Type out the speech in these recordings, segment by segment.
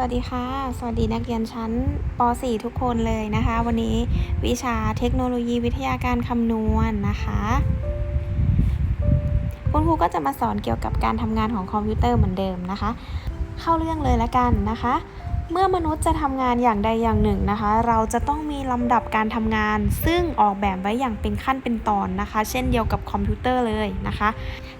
วัสดีค่ะ สวัสดีนักเรียนชั้นป .4 ทุกคนเลยนะคะ วันนี้วิชาเทคโนโลยีวิทยาการคำนวณนะคะคุณครูก็จะมาสอนเกี่ยวกับการทำงานของคอมพิวเตอร์เหมือนเดิมนะคะ เข้าเรื่องเลยละกันนะคะ เมื่อมนุษย์จะทำงานอย่างใดอย่างหนึ่งนะคะ เราจะต้องมีลำดับการทำงาน ซึ่งออกแบบไว้อย่างเป็นขั้นเป็นตอนนะคะ เช่นเดียวกับคอมพิวเตอร์เลยนะคะ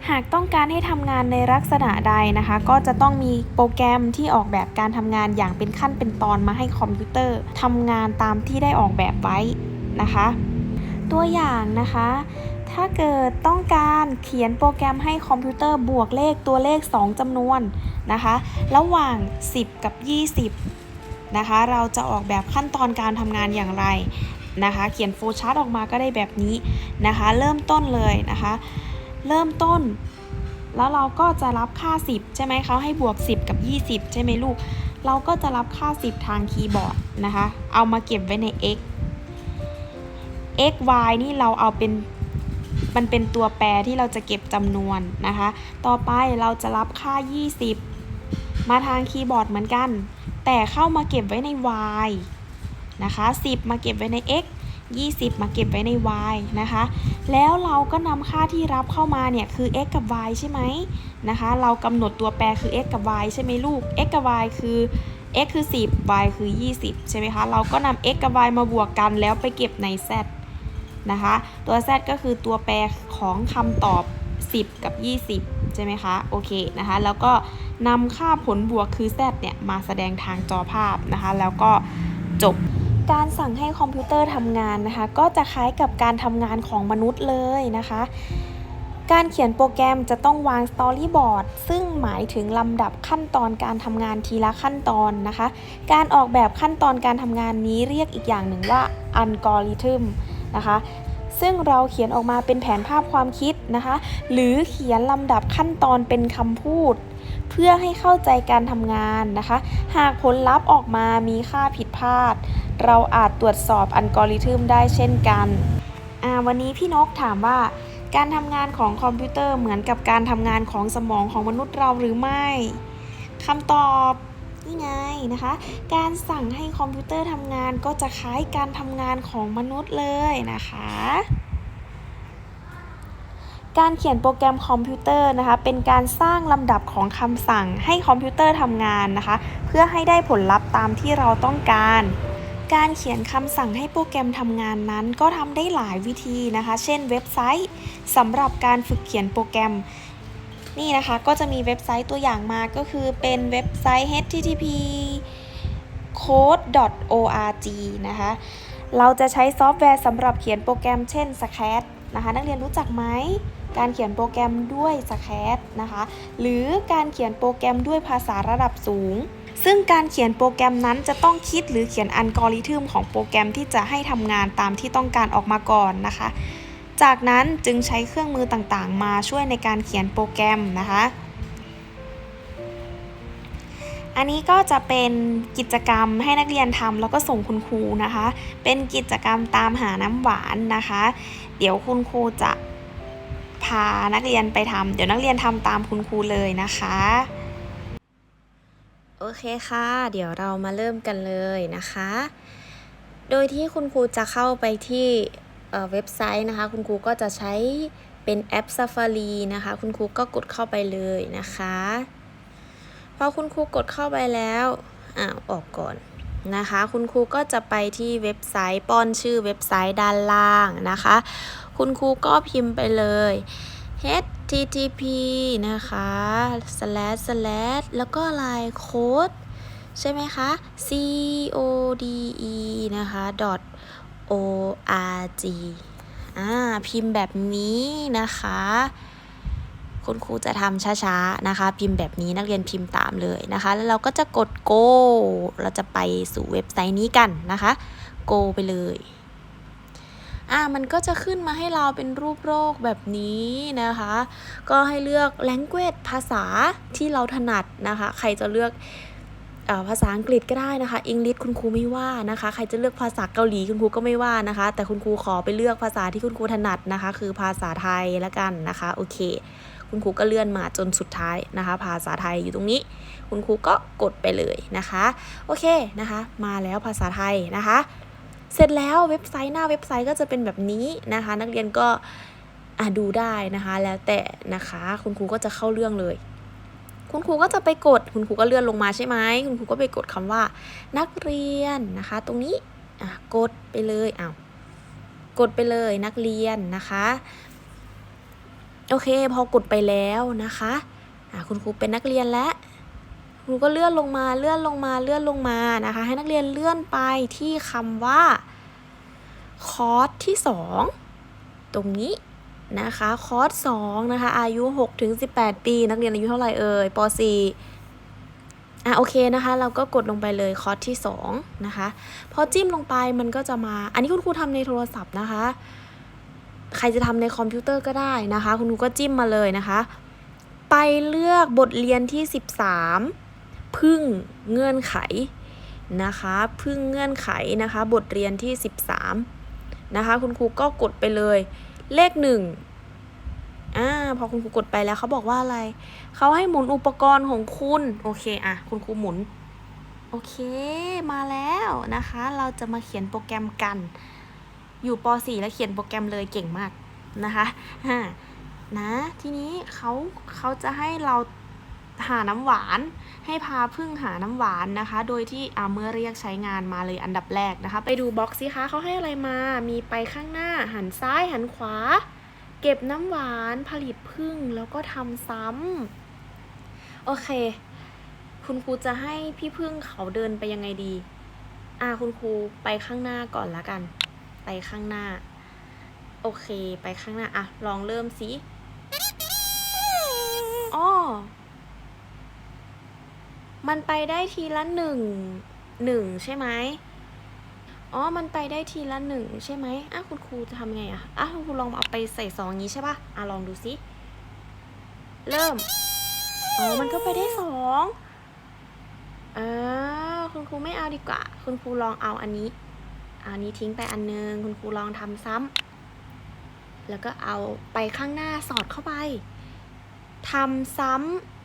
หากต้องการให้ทำงานในลักษณะใดนะคะ ก็จะต้องมีโปรแกรมที่ออกแบบการทำงานอย่างเป็นขั้นเป็นตอนมาให้คอมพิวเตอร์ทำงานตามที่ได้ออกแบบไว้นะคะ ตัวอย่างนะคะ ถ้าเกิดต้องการเขียนโปรแกรมให้คอมพิวเตอร์บวกเลขตัวเลข 2จำนวนนะคะ ระหว่าง 10 กับ 20 นะคะ เราจะออกแบบขั้นตอนการทำงานอย่างไรนะคะ เขียนโฟล์ชาร์ตออกมาก็ได้แบบนี้นะคะ เริ่มต้นเลยนะคะ เริ่มต้น แล้วเราก็จะรับค่า 10 ใช่ไหมเขาให้บวก 10 กับ 20 ใช่ไหมลูก เราก็จะรับค่า 10 ทางคีย์บอร์ดนะคะ เอามาเก็บไว้ใน x x y นี่เราเอาเป็น มันเป็นตัวแปรที่เราจะเก็บจำนวนนะคะ ต่อไปเราจะรับค่า 20 มาทางคีย์บอร์ดเหมือนกัน แต่เข้ามาเก็บไว้ใน y นะคะ 10 มาเก็บไว้ใน x 20 มาเก็บไว้ใน y นะคะ แล้วเราก็นำค่าที่รับเข้ามาเนี่ยคือ x กับ y ใช่ไหมนะคะ เรากำหนดตัวแปรคือ x กับ y ใช่ไหมลูก x กับ y คือ x คือ 10 y คือ 20 ใช่ไหมคะ เราก็นำ x กับ y มาบวกกันแล้วไปเก็บใน z นะคะ ตัว z ก็คือตัวแปรของคำตอบ 10 กับ 20 ใช่ไหมคะ โอเคนะคะ แล้วก็นำค่าผลบวกคือ z เนี่ย มาแสดงทางจอภาพนะคะ แล้วก็จบการสั่งให้คอมพิวเตอร์ทำงานนะคะ ก็จะคล้ายกับการทำงานของมนุษย์เลยนะคะ การเขียนโปรแกรมจะต้องวางสตอรี่บอร์ดซึ่งหมายถึงลำดับขั้นตอนการทำงานทีละขั้นตอนนะคะ การออกแบบขั้นตอนการทำงานนี้เรียกอีกอย่างหนึ่งว่าอัลกอริทึม นะคะ ซึ่งเราเขียนออกมาเป็นแผนภาพความคิดนะคะ หรือเขียนลำดับขั้นตอนเป็นคำพูด เพื่อให้เข้าใจการทำงานนะคะ หากผลลัพธ์ออกมามีค่าผิดพลาด เราอาจตรวจสอบอัลกอริทึมได้เช่นกัน วันนี้พี่นกถามว่าการทำงานของคอมพิวเตอร์เหมือนกับการทำงานของสมองของมนุษย์เราหรือไม่คำตอบ นี่ไงนะคะ การสั่งให้คอมพิวเตอร์ทำงานก็จะคล้ายการทำงานของมนุษย์เลยนะคะการเขียนโปรแกรมคอมพิวเตอร์นะคะ เป็นการสร้างลำดับของคำสั่งให้คอมพิวเตอร์ทำงานนะคะ เพื่อให้ได้ผลลัพธ์ตามที่เราต้องการ การเขียนคำสั่งให้โปรแกรมทำงานนั้น ก็ทำได้หลายวิธีนะคะ เช่นเว็บไซต์สำหรับการฝึกเขียนโปรแกรม นี่นะคะก็จะมีเว็บไซต์ตัวอย่างมาก็คือเป็นเว็บไซต์ http code.org นะคะ เราจะใช้ซอฟต์แวร์สำหรับเขียนโปรแกรมเช่น Scratch นะคะ นักเรียนรู้จักไหม การเขียนโปรแกรมด้วย Scratch นะคะ หรือการเขียนโปรแกรมด้วยภาษาระดับสูง ซึ่งการเขียนโปรแกรมนั้นจะต้องคิดหรือเขียนอัลกอริทึมของโปรแกรมที่จะให้ทำงานตามที่ต้องการออกมาก่อนนะคะ จากนั้นจึงใช้เครื่องมือต่างๆ มาช่วยในการเขียนโปรแกรมนะคะ อันนี้ก็จะเป็นกิจกรรมให้นักเรียนทำแล้วก็ส่งคุณครูนะคะ เป็นกิจกรรมตามหาน้ำหวานนะคะ เดี๋ยวคุณครูจะพานักเรียนไปทำเดี๋ยวนักเรียนทำตามคุณครูเลยนะคะ โอเคค่ะ เดี๋ยวเรามาเริ่มกันเลยนะคะ โดยที่คุณครูจะเข้าไปที่ เอ่อเว็บไซต์นะคะ คุณครูก็จะใช้เป็นแอป Safari นะคะ คุณครูก็กดเข้าไปเลยนะคะพอคุณครูกดเข้าไปแล้วอ้าวออกก่อนนะคะ คุณครูก็จะไปที่เว็บไซต์ป้อนชื่อเว็บไซต์ด้านล่างนะคะ คุณครูก็พิมพ์ไปเลย http นะคะ slash slash แล้วก็ลายโค้ดใช่ไหมคะ code นะคะ dot org อ่าพิมพ์แบบนี้นะคะ คุณครูจะทำช้าๆนะคะ พิมพ์แบบนี้นักเรียนพิมพ์ตามเลยนะคะ แล้วเราก็จะกด go เราจะไปสู่เว็บไซต์นี้กันนะคะ go ไปเลยอ่ามันก็จะขึ้นมาให้เราเป็นรูปโรคแบบนี้นะคะ ก็ให้เลือก language ภาษาที่เราถนัดนะคะ ใครจะเลือก ภาษาอังกฤษก็ได้นะคะอังกฤษคุณครูไม่ว่านะคะ ใครจะเลือกภาษาเกาหลีคุณครูก็ไม่ว่านะคะ แต่คุณครูขอไปเลือกภาษาที่คุณครูถนัดนะคะ คือภาษาไทยละกันนะคะ โอเค คุณครูก็เลื่อนมาจนสุดท้ายนะคะ ภาษาไทยอยู่ตรงนี้ คุณครูก็กดไปเลยนะคะ โอเคนะคะ มาแล้วภาษาไทยนะคะ เสร็จแล้วเว็บไซต์หน้าเว็บไซต์ก็จะเป็นแบบนี้นะคะ นักเรียนก็ดูได้นะคะ แล้วแต่นะคะ คุณครูก็จะเข้าเรื่องเลย คุณครูก็จะไปกด คุณครูก็เลื่อนลงมาใช่ไหมคุณครูก็ไปกดคำว่า นักเรียนนะคะ ตรงนี้กดไปเลยอ้าวกดไปเลยนักเรียนนะคะ โอเค พอกดไปแล้วนะคะะคุณครูเป็นนักเรียนแล้วครูก็เลื่อนลงมาเลื่อนลงมาเลื่อนลงมานะคะ ให้นักเรียนเลื่อนไปที่คำว่าคอร์สที่ 2 ตรงนี้ นะคะคอร์ส2นะคะอายุ6ถึง18 ปี นักเรียนอายุเท่าไหร่เอ่ยป .4 อะโอเคนะคะ เราก็กดลงไปเลยคอร์สที่2นะคะพอจิ้มลงไปมันก็จะมา อันนี้คุณครูทำในโทรศัพท์นะคะ ใครจะทำในคอมพิวเตอร์ก็ได้นะคะ คุณครูก็จิ้มมาเลยนะคะ ไปเลือกบทเรียนที่ 13 พึ่งเงื่อนไขนะคะพึ่งเงื่อนไขนะคะ บทเรียนที่ 13 นะคะ คุณครูก็กดไปเลย เลขหนึ่งอ่าพอคุณครูกดไปแล้วเขาบอกว่าอะไร เขาให้หมุนอุปกรณ์ของคุณ โอเคอะคุณครูหมุน โอเค มาแล้วนะคะ เราจะมาเขียนโปรแกรมกัน อยู่ป .4 แล้วเขียนโปรแกรมเลยเก่งมากนะคะฮะนะ ทีนี้เขาเขาจะให้เรา หาน้ำหวาน ให้พาพึ่งหาน้ำหวานนะคะ โดยที่เมื่อเรียกใช้งานมาเลยอันดับแรกนะคะ ไปดูบล็อกสิคะเขาให้อะไรมา มีไปข้างหน้า หันซ้ายหันขวา เก็บน้ำหวานผลิตพึ่งแล้วก็ทำซ้ำโอเค คุณครูจะให้พี่พึ่งเขาเดินไปยังไงดี อ่าคุณครูไปข้างหน้าก่อนละกัน ไปข้างหน้า โอเค ไปข้างหน้าอะลองเริ่มสิอ้อ มันไปได้ทีละหนึ่งหนึ่งใช่ไหมอ๋อ มันไปได้ทีละหนึ่งใช่ไหมอะคุณครูจะทำไงอะอะคุณครูลองเอาไปใส่ซองนี้ใช่ปะอะลองดูสิเริ่ม อ๋อ มันก็ไปได้สองอ่าคุณครูไม่เอาดีกว่า คุณครูลองเอาอันนี้เอาอันนี้ทิ้งไปอันนึง คุณครูลองทำซ้ำแล้วก็เอาไปข้างหน้าสอดเข้าไปทำซ้ำ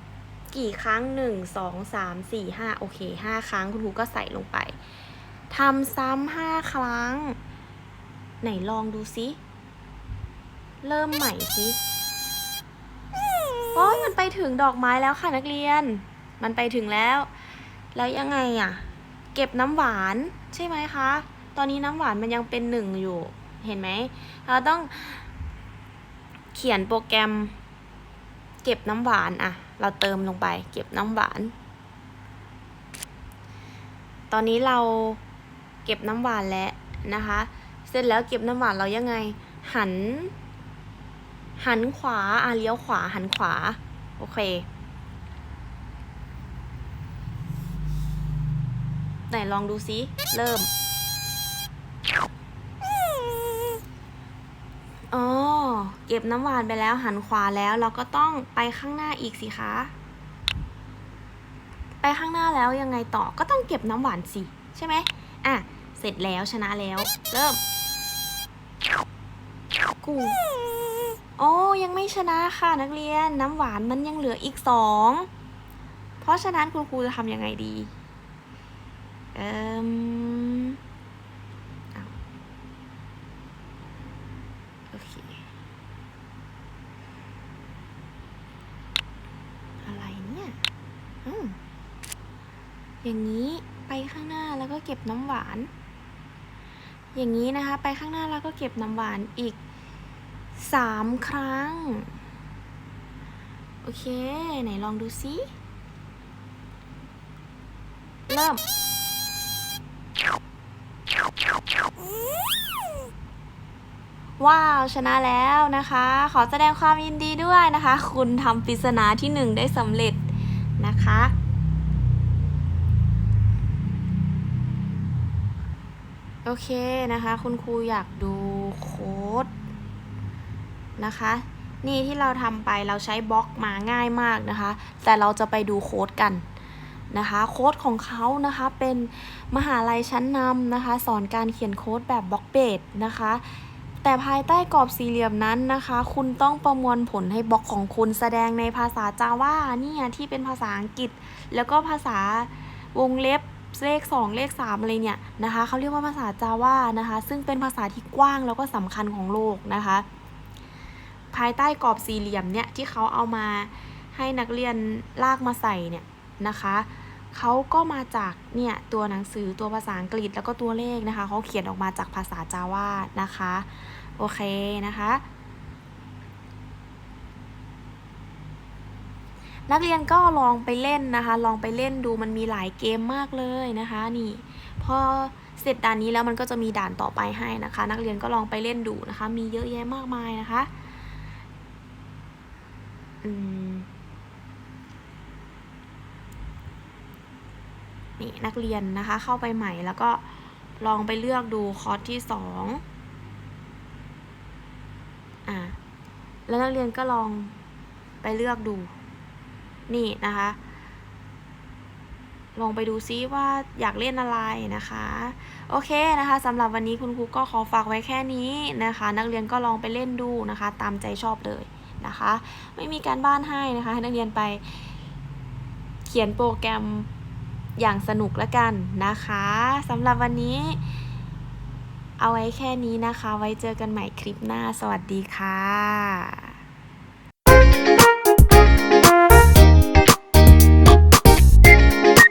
กี่ครั้งหนึ่งสองสามสี่ห้าโอเคห้าครั้งคุณครูก็ใส่ลงไปทำซ้ำห้าครั้ง ไหนลองดูซิ เริ่มใหม่สิโอ้ยมันไปถึงดอกไม้แล้วค่ะนักเรียน มันไปถึงแล้ว แล้วยังไงอะ เก็บน้ำหวานใช่ไหมคะ ตอนนี้น้ำหวานมันยังเป็นหนึ่งอยู่ เห็นไหม เราต้องเขียนโปรแกรม เก็บน้ำหวานอะ เราเติมลงไปเก็บน้ำหวาน ตอนนี้เราเก็บน้ำหวานแล้วนะคะ เสร็จแล้วเก็บน้ำหวานเรายังไง หัน หันขวาอะเลี้ยวขวาหันขวา โอเค ไหนลองดูซิ เริ่ม อ๋อ เก็บน้ำหวานไปแล้วหันขวาแล้ว เราก็ต้องไปข้างหน้าอีกสิคะ ไปข้างหน้าแล้วยังไงต่อก็ต้องเก็บน้ำหวานสิ ใช่ไหมอะ เสร็จแล้วชนะแล้ว เริ่มกูโอ้ยังไม่ชนะค่ะนักเรียนน้ำหวานมันยังเหลืออีกสองเพราะฉะนั้นคุณครูจะทำยังไงดี เอ่อาวโอเค อะไรเนี่ยอืม อย่างนี้ไปข้างหน้าแล้วก็เก็บน้ำหวาน อย่างนี้นะคะ ไปข้างหน้าแล้วก็เก็บน้ำหวานอีกสามครั้ง โอเค ไหนลองดูซิ เริ่มว้าว ชนะแล้วนะคะ ขอแสดงความยินดีด้วยนะคะ คุณทำปริศนาที่หนึ่งได้สำเร็จนะคะ โอเคนะคะ คุณครูอยากดูโค้ดนะคะ นี่ที่เราทำไปเราใช้บล็อกมาง่ายมากนะคะ แต่เราจะไปดูโค้ดกันนะคะโค้ดของเขานะคะเป็นมหาลัยชั้นนำนะคะ สอนการเขียนโค้ดแบบบล็อกเบสนะคะ แต่ภายใต้กรอบสี่เหลี่ยมนั้นนะคะ คุณต้องประมวลผลให้บล็อกของคุณแสดงในภาษาจาว่าเนี่ยที่เป็นภาษาอังกฤษ แล้วก็ภาษาวงเล็บ เลข 2 เลข 3 อะไรเนี่ยนะคะเขาเรียกว่าภาษาจาว่านะคะ ซึ่งเป็นภาษาที่กว้างแล้วก็สำคัญของโลกนะคะ ภายใต้กรอบสี่เหลี่ยมเนี่ยที่เขาเอามาให้นักเรียนลากมาใส่เนี่ยนะคะเขาก็มาจากเนี่ยตัวหนังสือตัวภาษาอังกฤษแล้วก็ตัวเลขนะคะเขาเขียนออกมาจากภาษาจาว่านะคะ โอเคนะคะ นักเรียนก็ลองไปเล่นนะคะ ลองไปเล่นดูมันมีหลายเกมมากเลยนะคะ นี่ พอเสร็จด่านนี้แล้วมันก็จะมีด่านต่อไปให้นะคะ นักเรียนก็ลองไปเล่นดูนะคะ มีเยอะแยะมากมายนะคะนี่นักเรียนนะคะ เข้าไปใหม่แล้วก็ลองไปเลือกดูคอร์สที่สองอ่าแล้วนักเรียนก็ลองไปเลือกดู นี่นะคะลองไปดูซิว่าอยากเล่นอะไรนะคะ โอเคนะคะสำหรับวันนี้คุณครูก็ขอฝากไว้แค่นี้นะคะ นักเรียนก็ลองไปเล่นดูนะคะ ตามใจชอบเลยนะคะ ไม่มีการบ้านให้นะคะ ให้นักเรียนไปเขียนโปรแกรมอย่างสนุกล้วกันนะคะสำหรับวันนี้ เอาไว้แค่นี้นะคะ ไว้เจอกันใหม่คลิปหน้า สวัสดีค่ะ